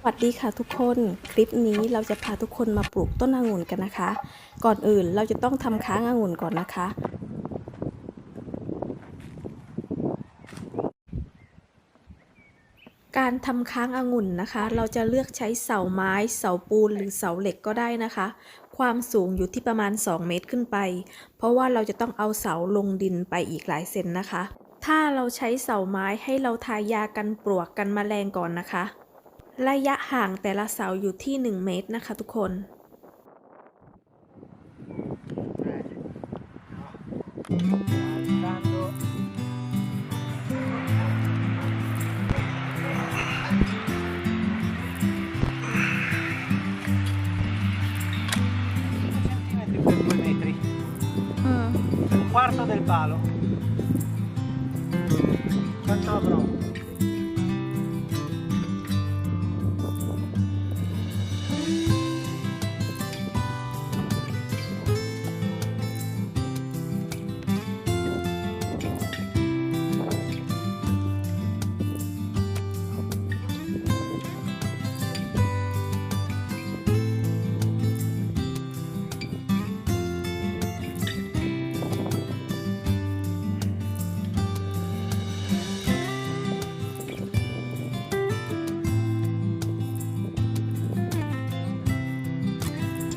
สวัสดีค่ะทุกคนคลิปนี้เราจะพาทุกคนมาปลูกต้นองุ่นกันนะคะ ก่อนอื่นเราจะต้องทำค้างองุ่นก่อนนะคะ การทำค้างองุ่นนะคะ เราจะเลือกใช้เสาไม้ เสาปูนหรือเสาเหล็กก็ได้นะคะ ความสูงอยู่ที่ประมาณ 2 เมตรขึ้นไป เพราะว่าเราจะต้องเอาเสาลงดินไปอีกหลายเซนนะคะ ถ้าเราใช้เสาไม้ให้เราทายากันปลวกกันแมลงก่อนนะคะ ระยะห่างแต่ละเสาอยู่ที่ 1 เมตรนะคะทุกคน Un quarto del palo.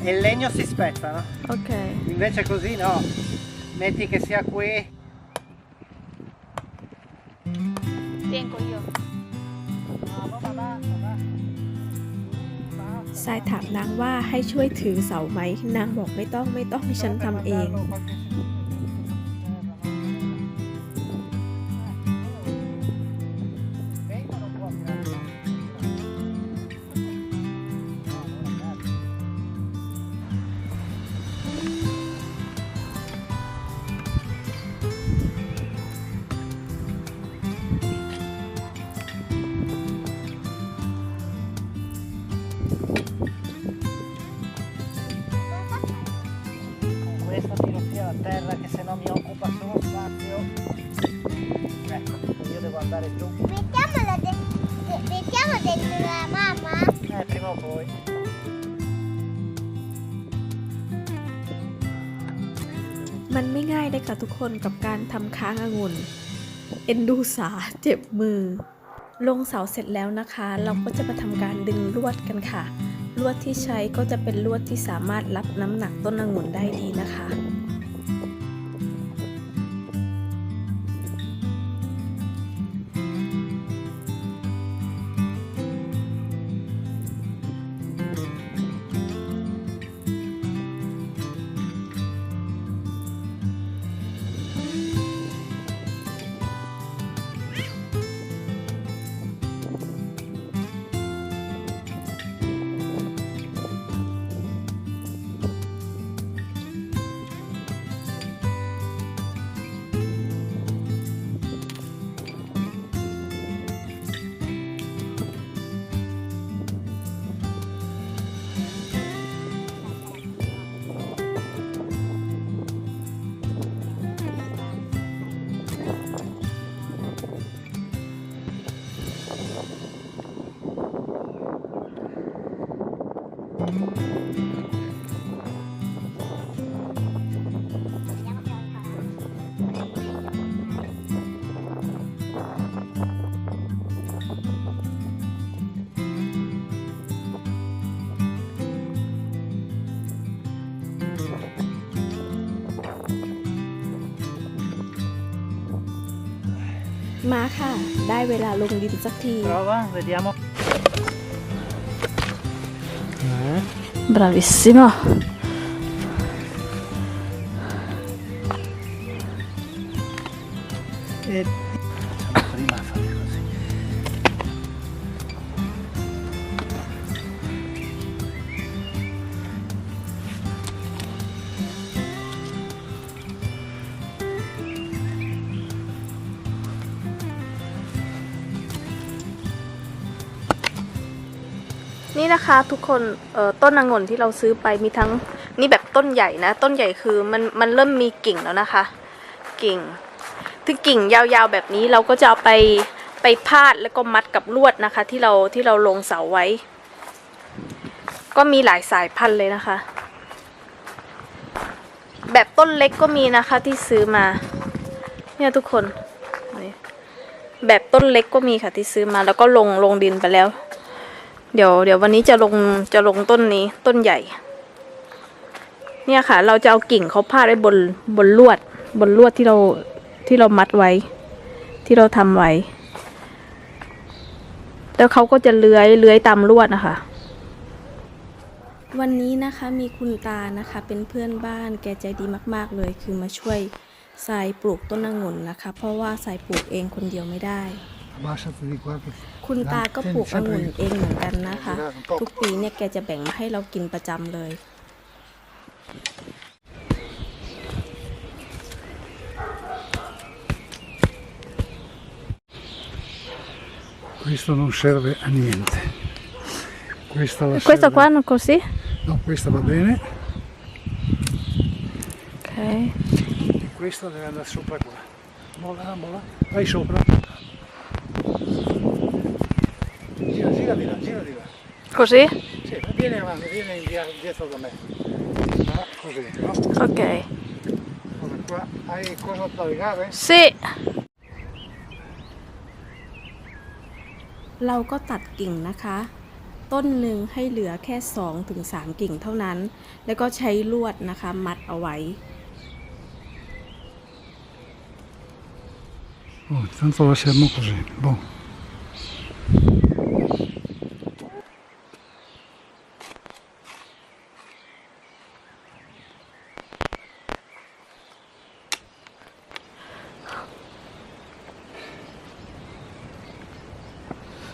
E il legno si spezza, no? โอเค Invece così no. Metti che sia qui. Tengo io. No, ma basta, basta. ทรายถามนางว่าให้ช่วยถือเสาไหม นางบอกไม่ต้องไม่ต้องฉันทำเอง la terra che se no mi occupa solo spazio. Ecco, io devo andare giù. Mettiamola de- de- mettiamo dentro la mamma. Eh, prima o poi. มันไม่ง่ายเลยค่ะทุกคนกับการทำค้างองุ่น เอ็นดูสาเจ็บมือ ลงเสาเสร็จแล้วนะคะ เราก็จะมาทำการดึงลวดกันค่ะลวดที่ใช้ก็จะเป็นลวดที่สามารถรับน้ำหนักต้นองุ่นได้ดีนะคะ ค่ะ ได้เวลาลงดินสักที Prova, vediamo. Bravissimo. E... นี่นะคะทุกคนเอ่อต้นองุ่นที่เราซื้อไปมีทั้งนี่แบบต้นใหญ่นะ ต้นใหญ่คือมันมันเริ่มมีกิ่งแล้วนะคะ กิ่งถึงกิ่งยาวๆแบบนี้เราก็จะเอาไปไปพาดแล้วก็มัดกับลวดนะคะ ที่เราที่เราลงเสาไว้ ก็มีหลายสายพันธุ์เลยนะคะ แบบต้นเล็กก็มีนะคะที่ซื้อมา เนี่ยทุกคนแบบต้นเล็กก็มีค่ะที่ซื้อมาแล้วก็ลงลงดินไปแล้ว เดี๋ยวเดี๋ยววันนี้จะลงจะลงต้นนี้ต้นใหญ่ เนี่ยค่ะ เราจะเอากิ่งเขาพาดไว้บนบนลวด บนลวดที่เราที่เรามัดไว้ ที่เราทำไว้ แล้วเขาก็จะเลื้อยเลื้อยตามลวดนะคะวันนี้นะคะมีคุณตานะคะ เป็นเพื่อนบ้านแกใจดีมาก ๆ เลย คือมาช่วยสายปลูกต้นองุ่นนะคะ เพราะว่าสายปลูกเองคนเดียวไม่ได้ Lasciati di qua perché คุณตาก็ปลูกองุ่นเองเหมือนกันนะคะ ทุกปีเนี่ยแกจะแบ่งมาให้เรากินประจำเลย questo non serve a niente. Questa la Questo serve- qua non così? No, questa va bene Ok. e questa deve andare sopra qua. Mola, mola. Vai sopra. Gira, gira di là, gira di là. Così? Sì, vieni avanti, vieni indietro, dietro da me. Ah, così, no? Ok. Allora, qua hai cosa da legare? Sì. เราก็ตัดกิ่งนะคะ ต้นหนึ่งให้เหลือแค่2ถึง3กิ่งเท่านั้น แล้วก็ใช้ลวดนะคะ มัดเอาไว้ Oh, tanto lasciamo così. Boh.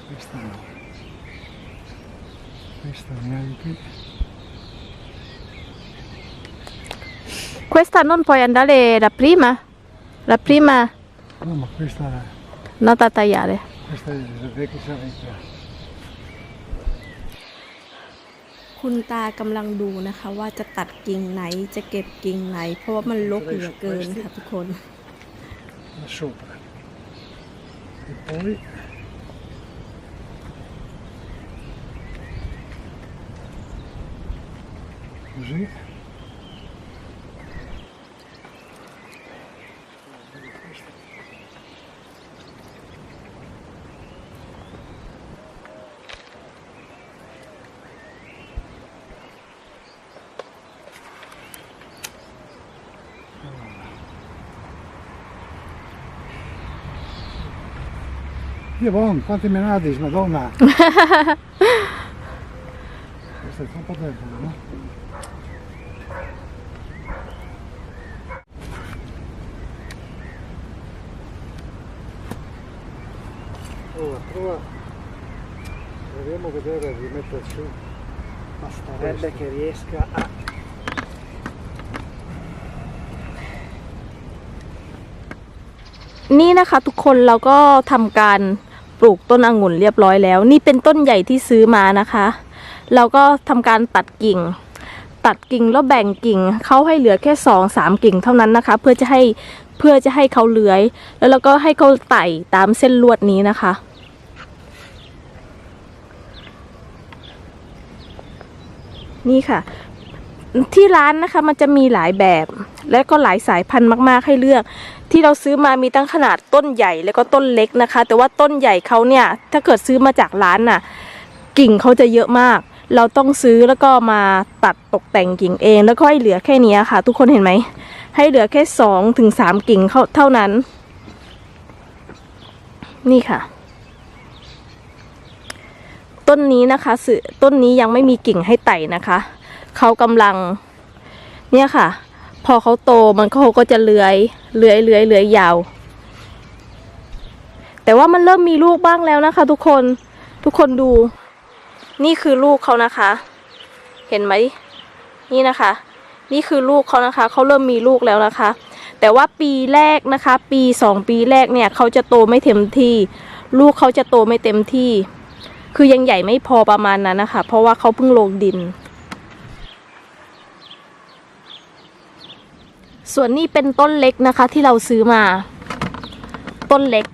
Questa no. Questa neanche. Questa non puoi andare la prima? La prima No, ma questa, non da tagliare. questa è la vecchia vecchia. คุณตากำลังดูนะคะว่าจะตัดกิ่งไหนจะเก็บกิ่งไหน เพราะว่ามันรกเหลือเกินค่ะทุกคน da sopra e poi inclusive. Che buon, quante menate, madonna! Questo è troppo tempo, no? Ora, prova, proviamo a vedere di mettere su Basterebbe che riesca a... นี่นะคะทุกคนเราก็ทำการปลูกต้นองุ่นเรียบร้อยแล้ว นี่เป็นต้นใหญ่ที่ซื้อมานะคะ เราก็ทำการตัดกิ่ง ตัดกิ่งแล้วแบ่งกิ่งเขาให้เหลือแค่สองสามกิ่งเท่านั้นนะคะ เพื่อจะให้เพื่อจะให้เขาเลื้อย แล้วเราก็ให้เขาไต่ตามเส้นลวดนี้นะคะ นี่ค่ะ ที่ร้านนะคะมันจะมีหลายแบบ และก็หลายสายพันธุ์มาก ๆ ให้เลือก ที่เราซื้อมามีตั้งขนาดต้นใหญ่แล้วก็ต้นเล็กนะคะ แต่ว่าต้นใหญ่เขาเนี่ย ถ้าเกิดซื้อมาจากร้านน่ะ กิ่งเขาจะเยอะมาก เราต้องซื้อแล้วก็มาตัดตกแต่งกิ่งเอง แล้วก็ให้เหลือแค่นี้ค่ะ ทุกคนเห็นไหมให้เหลือแค่สองถึงสามกิ่งเขาเท่านั้น นี่ค่ะ ต้นนี้นะคะสือต้นนี้ยังไม่มีกิ่งให้ไต่นะคะเขากำลัง เนี่ยค่ะ พอเขาโตมันเขาก็จะเลื้อยเลื้อยเลื้อยเลื้อยยาว แต่ว่ามันเริ่มมีลูกบ้างแล้วนะคะ ทุกคนทุกคนดู นี่คือลูกเขานะคะ เห็นไหมนี่นะคะ นี่คือลูกเขานะคะเขาเริ่มมีลูกแล้วนะคะ แต่ว่าปีแรกนะคะ ปีสองปีแรกเนี่ยเขาจะโตไม่เต็มที่ ลูกเขาจะโตไม่เต็มที่ คือยังใหญ่ไม่พอประมาณนั้นนะคะ เพราะว่าเขาเพิ่งลงดิน ส่วนนี้เป็นต้นเล็กนะคะที่เราซื้อมา ต้นเล็ก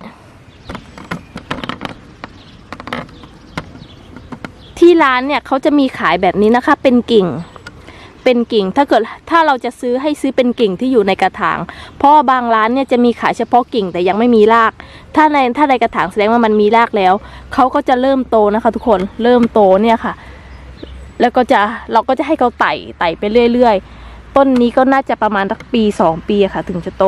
ที่ร้านเนี่ยเขาจะมีขายแบบนี้นะคะ เป็นกิ่ง เป็นกิ่ง ถ้าเกิดถ้าเราจะซื้อให้ซื้อเป็นกิ่งที่อยู่ในกระถาง เพราะบางร้านเนี่ยจะมีขายเฉพาะกิ่งแต่ยังไม่มีราก ถ้าในถ้าในกระถางแสดงว่ามันมีรากแล้ว เขาก็จะเริ่มโตนะคะ ทุกคนเริ่มโตเนี่ยค่ะ แล้วก็จะเราก็จะให้เขาไต่ไต่ไปเรื่อยๆ ต้นนี้ก็น่าจะประมาณสักปีสองปีค่ะ ถึงจะโต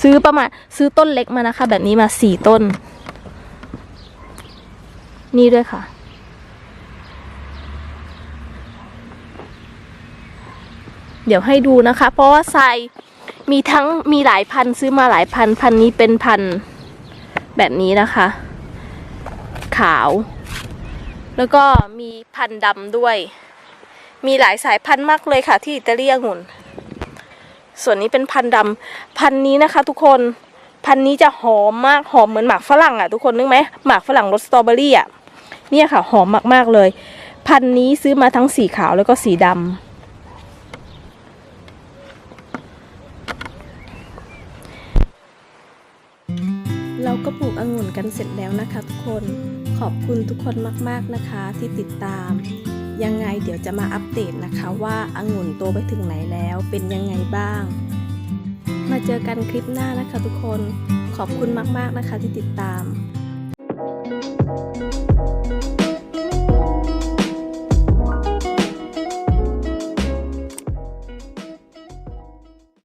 ซื้อประมาณซื้อต้นเล็กมานะคะ แบบนี้มาสี่ต้น นี่ด้วยค่ะ เดี๋ยวให้ดูนะคะ เพราะว่าทรายมีทั้งมีหลายพันซื้อมาหลายพัน พันนี้เป็นพันแบบนี้นะคะ ขาว แล้วก็มีพันดำด้วย มีหลายสายพันธุ์มากเลยค่ะ ที่อิตาลีองุ่น ส่วนนี้เป็นพันดำพันนี้นะคะ ทุกคนพันนี้จะหอมมากหอมเหมือนหมากฝรั่งอะทุกคนนึกไหมหมากฝรั่งรสสตรอเบอรี่อะเนี่ยค่ะหอมมากๆเลย พันนี้ซื้อมาทั้งสีขาวแล้วก็สีดำ ก็ปลูกองุ่นกันเสร็จแล้วนะคะทุกคนขอบคุณทุกคนมากๆนะคะที่ติดตาม ยังไงเดี๋ยวจะมาอัปเดตนะคะว่าองุ่นโตไปถึงไหนแล้วเป็นยังไงบ้าง มาเจอกันคลิปหน้านะคะทุกคนขอบคุณมากๆนะคะที่ติดตาม